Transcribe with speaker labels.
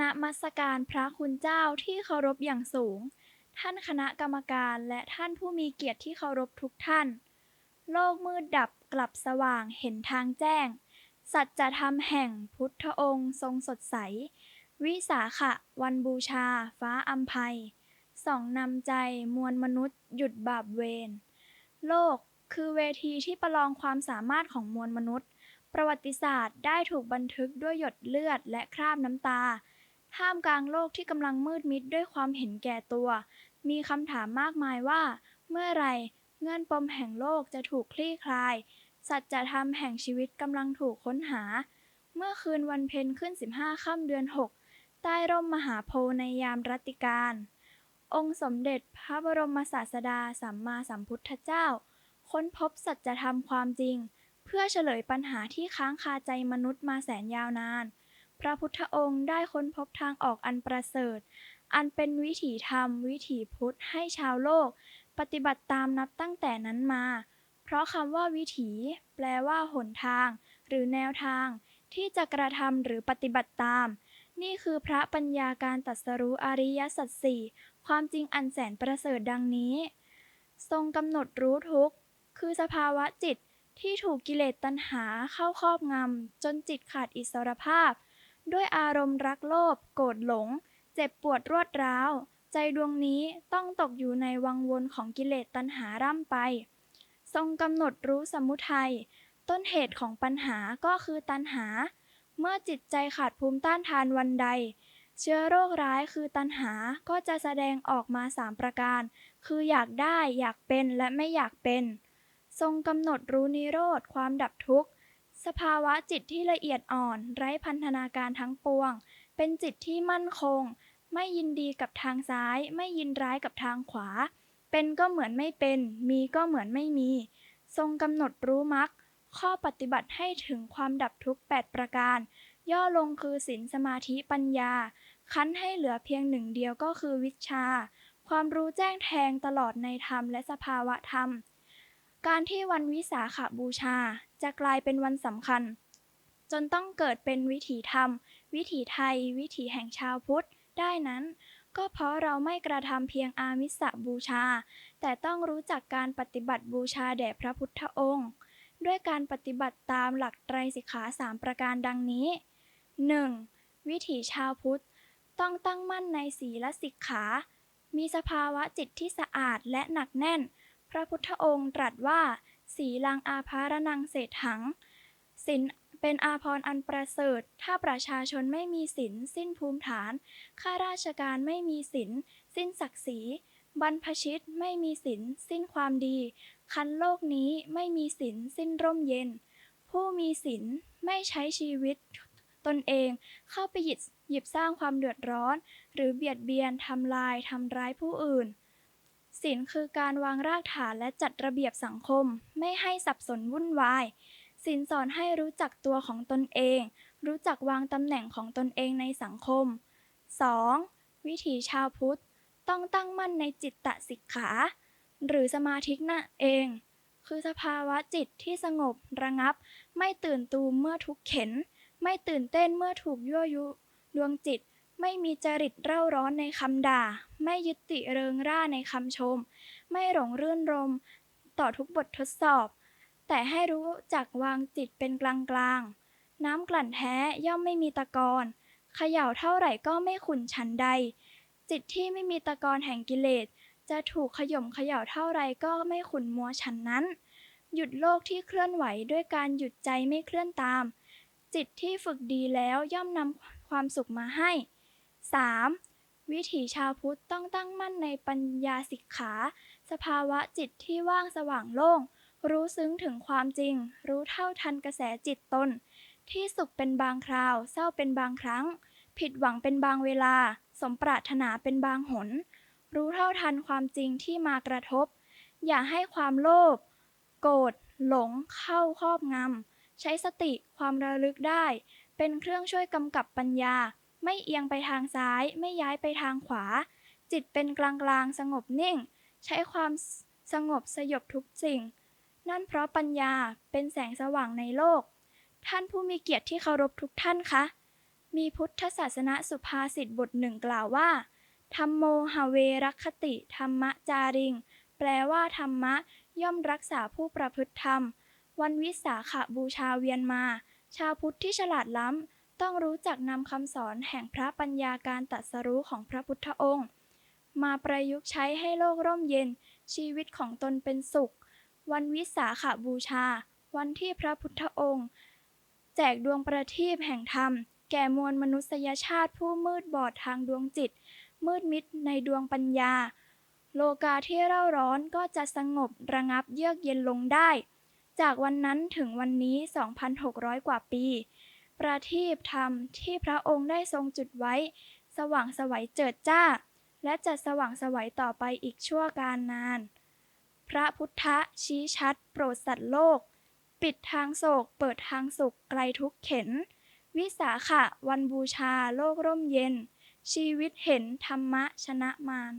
Speaker 1: ณมัสการพระคุณเจ้าที่เคารพอย่างสูง ท่านคณะกรรมการและท่านผู้มีเกียรติที่เคารพทุกท่าน โลกมืดดับกลับสว่างเห็นทางแจ้ง สัจธรรมแห่งพุทธองค์ทรงสดใส วิสาขะ วันบูชา ฟ้าอัมภัยส่องนำใจมวลมนุษย์ หยุดบาปเวร โลกคือเวทีที่ประลองความสามารถของมวลมนุษย์ ประวัติศาสตร์ได้ถูกบันทึกด้วยหยดเลือดและคราบน้ำตา ท่ามกลางโลกที่กำลังมืดมิดด้วยความเห็นแก่ตัว มีคำถามมากมายว่า เมื่อไรเงื่อนปมแห่งโลกจะถูกคลี่คลาย สัจธรรมแห่งชีวิตกำลังถูกค้นหา เมื่อคืนวันเพ็ญขึ้น 15 ค่ำเดือน 6 ใต้ร่มมหาโพธิ์ในยามรัตติการ องค์สมเด็จพระบรมศาสดาสัมมาสัมพุทธเจ้า ค้นพบสัจธรรมความจริง เพื่อเฉลยปัญหาที่ค้างคาใจมนุษย์มาแสนยาวนาน พระพุทธองค์ได้ค้นพบทางออกอันประเสริฐ อันเป็นวิถีธรรม วิถีพุทธให้ชาวโลก ปฏิบัติตามนับตั้งแต่นั้นมา เพราะคำว่าวิถี แปลว่าหนทาง หรือแนวทาง ที่จะกระทำหรือปฏิบัติตาม นี่คือพระปัญญาการตรัสรู้อริยสัจสี่ความจริงอันแสนประเสริฐดังนี้ ทรงกำหนดรู้ทุกข์ คือสภาวะจิตที่ถูกกิเลสตัณหาเข้าครอบงำ จนจิตขาดอิสรภาพ ด้วยอารมณ์รักโลภโกรธหลง เจ็บปวดรวดร้าว ใจดวงนี้ต้องตกอยู่ในวังวนของกิเลสตัณหาร่ำไป ทรงกำหนดรู้สมุทัยต้นเหตุของปัญหาก็คือตัณหา เมื่อจิตใจขาดภูมิต้านทานวันใด เชื้อโรคร้ายคือตัณหาก็จะแสดงออกมาสามประการ คืออยากได้อยากเป็นและไม่อยากเป็น ทรงกำหนดรู้นิโรธความดับทุกข์ สภาวะจิตที่ละเอียดอ่อน ไร้พันธนาการทั้งปวง เป็นจิตที่มั่นคง ไม่ยินดีกับทางซ้าย ไม่ยินร้ายกับทางขวา เป็นก็เหมือนไม่เป็น มีก็เหมือนไม่มี ทรงกำหนดรู้มรรคข้อปฏิบัติให้ถึงความดับทุกข์8ประการ ย่อลงคือศีลสมาธิปัญญา คั้นให้เหลือเพียงหนึ่งเดียวก็คือวิชชาความรู้แจ้งแทงตลอดในธรรมและสภาวะธรรม การที่วันวิสาขบูชา จะกลายเป็นวันสำคัญ จนต้องเกิดเป็นวิถีธรรม วิถีไทย วิถีแห่งชาวพุทธได้นั้น ก็เพราะเราไม่กระทำเพียงอามิสบูชา แต่ต้องรู้จักการปฏิบัติบูชาแด่พระพุทธองค์ ด้วยการปฏิบัติตามหลักไตรสิกขาสามประการดังนี้ 1. วิถีชาวพุทธ ต้องตั้งมั่นในศีลสิกขา มีสภาวะจิตที่สะอาดและหนักแน่น พระพุทธองค์ตรัสว่า สีลังอาภารนังเศรษฐังศีลเป็นอาภรณ์อันประเสริฐ ถ้าประชาชนไม่มีศีลสิ้นภูมิฐาน ข้าราชการไม่มีศีลสิ้นศักดิ์ศรี บรรพชิตไม่มีศีลสิ้นความดี คันโลกนี้ไม่มีศีลสิ้นร่มเย็น ผู้มีศีลไม่ใช้ชีวิตตนเองเข้าไปหยิบหยิบสร้างความเดือดร้อน หรือเบียดเบียนทำลายทำร้ายผู้อื่น ศีลคือการวางรากฐานและจัดระเบียบสังคม ไม่ให้สับสนวุ่นวายศีลสอนให้รู้จักตัวของตนเอง รู้จักวางตำแหน่งของตนเองในสังคม 2. วิถีชาวพุทธ ต้องตั้งมั่นในจิตตสิกขา หรือสมาธินั่นเอง คือสภาวะจิตที่สงบระงับ ไม่ตื่นตูมเมื่อทุกข์เข็น ไม่ตื่นเต้นเมื่อถูกยั่วยุ ดวงจิต ไม่มีจริตเร่าร้อนในคำด่า ไม่ยึดติเริงร่าในคำชม ไม่หลงรื่นรม ต่อทุกบททดสอบ แต่ให้รู้จักวางจิตเป็นกลางกลางๆน้ำกลั่นแท้ย่อมไม่มีตะกอนเขย่าเท่าไหร่ก็ไม่ขุนฉันใด จิตที่ไม่มีตะกอนแห่งกิเลส จะถูกขย่มเขย่าเท่าไรก็ไม่ขุนมัวฉันนั้น หยุดโลกที่เคลื่อนไหวด้วยการหยุดใจไม่เคลื่อนตาม จิตที่ฝึกดีแล้วย่อมนำความสุขมาให้ 3. วิถีชาวพุทธต้องตั้งมั่นในปัญญาสิกขา สภาวะจิตที่ว่างสว่างโล่ง รู้ซึ้งถึงความจริง รู้เท่าทันกระแสจิตตน ที่สุขเป็นบางคราว เศร้าเป็นบางครั้ง ผิดหวังเป็นบางเวลา สมปรารถนาเป็นบางหน รู้เท่าทันความจริงที่มากระทบ อย่าให้ความโลภ โกรธ หลง เข้าครอบงำ ใช้สติความระลึกได้ เป็นเครื่องช่วยกำกับปัญญา ไม่เอียงไปทางซ้ายไม่ย้ายไปทางขวา จิตเป็นกลางกลางสงบนิ่ง ใช้ความสงบสยบทุกสิ่ง นั่นเพราะปัญญาเป็นแสงสว่างในโลก ท่านผู้มีเกียรติที่เคารพทุกท่านคะ มีพุทธศาสนสุภาษิตบทหนึ่งกล่าวว่าธรรมโมหเวรคติ ธรรมจาริง แปลว่าธรรมะ ย่อมรักษาผู้ประพฤติธรรม วันวิสาขบูชาเวียนมา ชาวพุทธที่ฉลาดล้ำ ต้องรู้จักนำคำสอนแห่งพระปัญญาการตรัสรู้ของพระพุทธองค์ มาประยุกต์ใช้ให้โลกร่มเย็น ชีวิตของตนเป็นสุข วันวิสาขบูชา วันที่พระพุทธองค์ แจกดวงประทีปแห่งธรรม แก่มวลมนุษยชาติผู้มืดบอดทางดวงจิต มืดมิดในดวงปัญญา โลกาที่เร่าร้อนก็จะสงบระงับเยือกเย็นลงได้ จากวันนั้นถึงวันนี้ 2,600 กว่าปี ประทีปธรรมที่พระองค์ได้ทรงจุดไว้ สว่างสวัยเจิดจ้า และจะสว่างสวัยต่อไปอีกชั่วการนาน พระพุทธชี้ชัดโปรดสัตว์โลก ปิดทางโศกเปิดทางสุขไกลทุกเข็น วิสาขะวันบูชาโลกร่มเย็น ชีวิตเห็นธรรมะชนะมาร